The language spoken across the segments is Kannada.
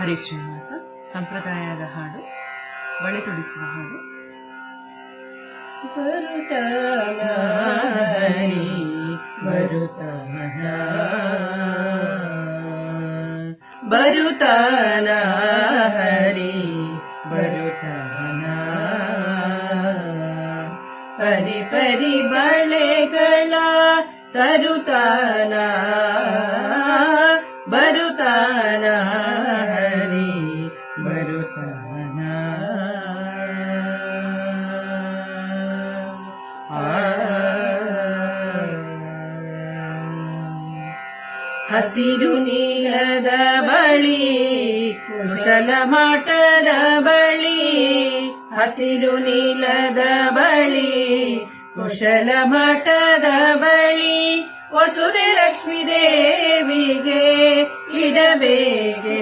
ಹರೀಶ್ ಶ್ರೀನಿವಾಸ ಸಂಪ್ರದಾಯದ ಹಾಡು ಬಳೆ ತೊಡಿಸುವ ಹಾಡು ಬರುತ ಹರಿ ಬರುತನ ಬರುತನ ಹರಿ ಬರುತ್ತಾನ ಪರಿ ಪರಿ ಬಳೆಗಳ ತರುತ್ತಾನ. ಹಸಿರು ನೀಲದ ಬಳಿ, ಕುಶಲ ಮಾಟದ ಬಳಿ, ಹಸಿರು ನೀಲದ ಬಳಿ, ಕುಶಲ ಮಠದ ಬಳಿ, ವಸುದೆ ಲಕ್ಷ್ಮೀ ದೇವಿಗೆ ಇಡಬೇಕೆನ್ನುತ್ತಲಿ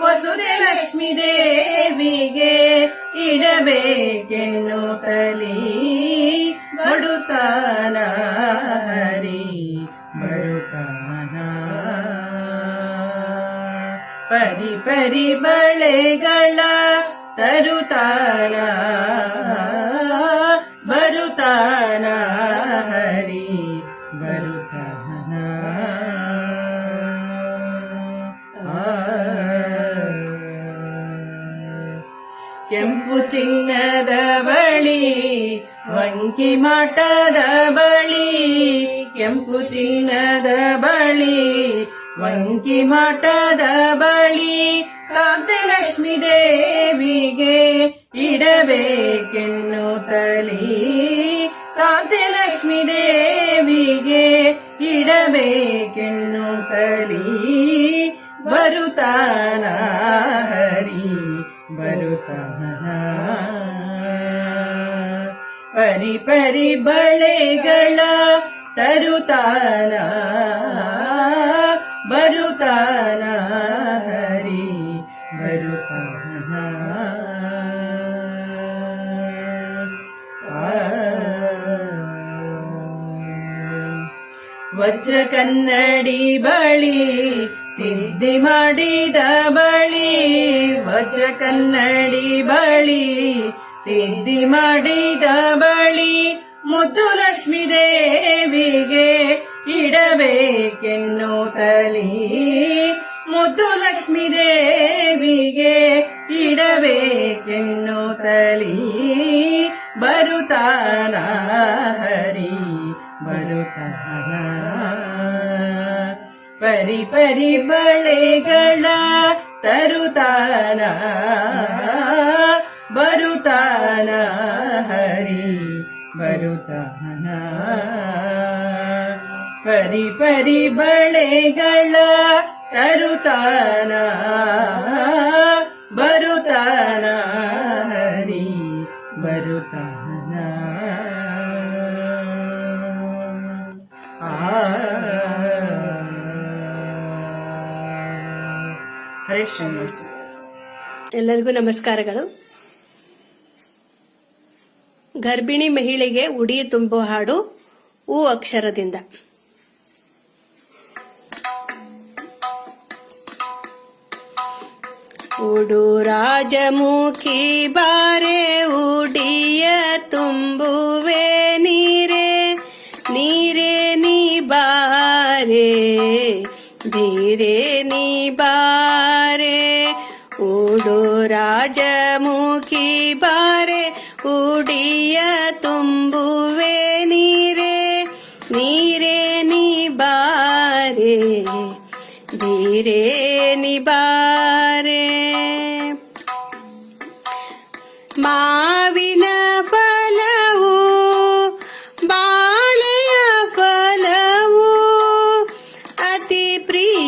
ವಸುದೆ ಲಕ್ಷ್ಮೀ ದೇವಿಗೆ ಇಡಬೇಕೆನ್ನುತ್ತಲಿ ಬಡುತ್ತಾನ ಪರಿ ಬಳೆಗಳ ತರುತ್ತಾನ ಬರುತ್ತಾನ ಹರಿ ಬರುತಾನ. ಕೆಂಪು ಚಿನ್ನದ ಬಳಿ ವಂಕಿ ಮಠದ ಬಳಿ, ಕೆಂಪು ಚಿನ್ನದ ಬಳಿ ವಂಕಿ ಮಠದ ಬಳಿ ಲಕ್ಷ್ಮೀ ದೇವಿಗೆ ಇಡಬೇಕೆನ್ನುತ್ತಲಿ ಲಕ್ಷ್ಮೀ ದೇವಿಗೆ ಇಡಬೇಕೆನ್ನುತ್ತಲಿ ಬರುತ್ತಾನ ಹರಿ, ಬರುತ್ತಾನ. ಪರಿ ಪರಿ ಬಳೆಗಳ ತರುತ್ತಾನ. ಬರುತ್ತಾನ ಹರಿ ಬರುತ್ತಾನ ವಜ್ರ ಕನ್ನಡಿ ಬಳಿ ತಿದ್ದಿ ಮಾಡಿದ ಬಳಿ, ವಜ್ರ ಕನ್ನಡಿ ಬಳಿ ತಿದ್ದಿ ಮಾಡಿದ ಬಳಿ, ಮುದ್ದು ಲಕ್ಷ್ಮೀ ದೇವಿಗೆ ಇಡಬೇಕೆನ್ನುತ್ತಲಿ ಮುದ್ದು ಲಕ್ಷ್ಮೀ ದೇವಿಗೆ ಇಡಬೇಕೆನ್ನುತ್ತಲಿ ಬರುತ್ತಾನ ಹರಿ, ಬರುತ್ತಾನ. ಪರಿ ಪರಿ ಬಳೆಗಳ ತರುತ್ತಾನ, ಬರುತ್ತಾನ ಹರಿ, ಬರುತ್ತಾನ. ಪರಿ ಪರಿ ಬಳೆಗಳ ತರುತಾನ. ಬರುತಾನ ಹರಿ, ಬರುತಾನ. ಎಲ್ಲರಿಗೂ ನಮಸ್ಕಾರಗಳು. ಗರ್ಭಿಣಿ ಮಹಿಳೆಗೆ ಉಡಿ ತುಂಬುವ ಹಾಡು ಹೂ ಅಕ್ಷರದಿಂದ. ಉಡು ರಾಜಮುಖಿ ಬಾರೆ ಉಡಿಯ ತುಂಬುವೆ ನೀರೆ ನೀರೆ ನೀ ಬಾರೆ ಧೀರೆ ನೀ ಬಾರೆ. ಉಡು ರಾಜಮುಖಿ ಬಾರೆ ಉಡಿಯ ತುಂಬುವೆ ನೀರೆ ನೀರೆ ನೀ ಬಾರೆ ಧೀರೆ ನೀ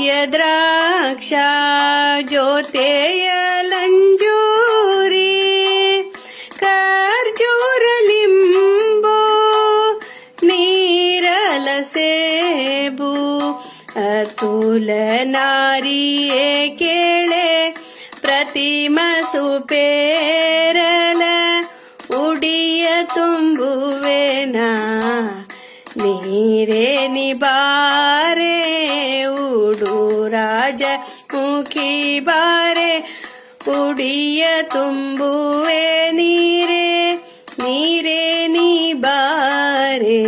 ದ್ರಾಕ್ಷ ಜೋತೆಯ ಲಂಜೂರಿ ಖರ್ಜೂರ ಲಿಂಬು ನೀರಲ ಸೇಬು ಅತುಲ ನಾರಿಯೇ ಕೇಳೆ ಪ್ರತಿಮ ಸುಪೇರಲ ಉಡಿಯ ತುಂಬುವೆನ ನೀರೇ ನಿಬಾರೆ ಉಡು ರಾಜ ಮುಖಿ ಬಾರೆ ಉಡಿಯ ತುಂಬುವೆ ನೀರೇ ನೀರೇ ನಿಬಾರೆ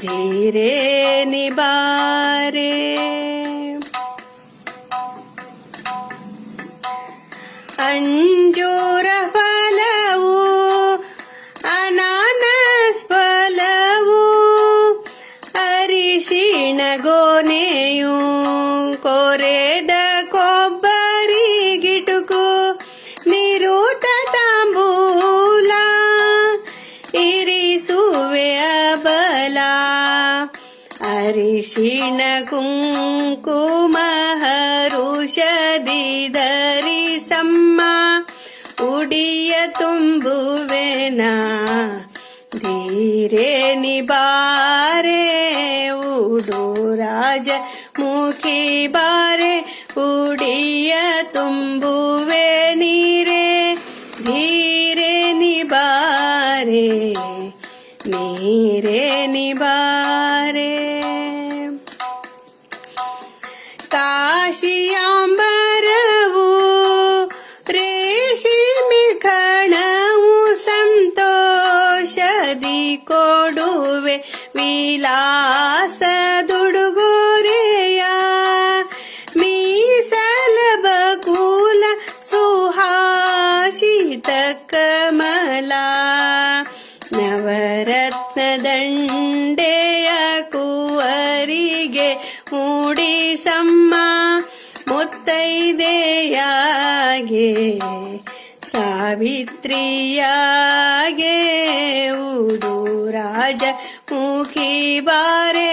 ಧೀರೆ ನಿಬಾರೆ ಅಂಜೂರ ीणकुङ्कुमहरुषदि सम्मा उडिय तुम्बुवेना धीरे निबारे उडोराजमुखी बारे उडिय तुम्बुवे नीरे धीरे निबारे नीरे निबारे ವಿಲಾಸದುಡುಗೊರೆಯ ಮೀಸಲ ಬಕುಲ ಸುಹಾಸಿತ ಕಮಲ ನವರತ್ನ ದಂಡೆಯ ಕುವರಿಗೆ ಮೂಡಿಸಮ್ಮ ಮುತ್ತೈದೆಯಾಗೆ ಸಾವಿತ್ರಿಯಾಗೆ ಉಡು ರಾಜ ಮುಖಿ ಬಾರೆ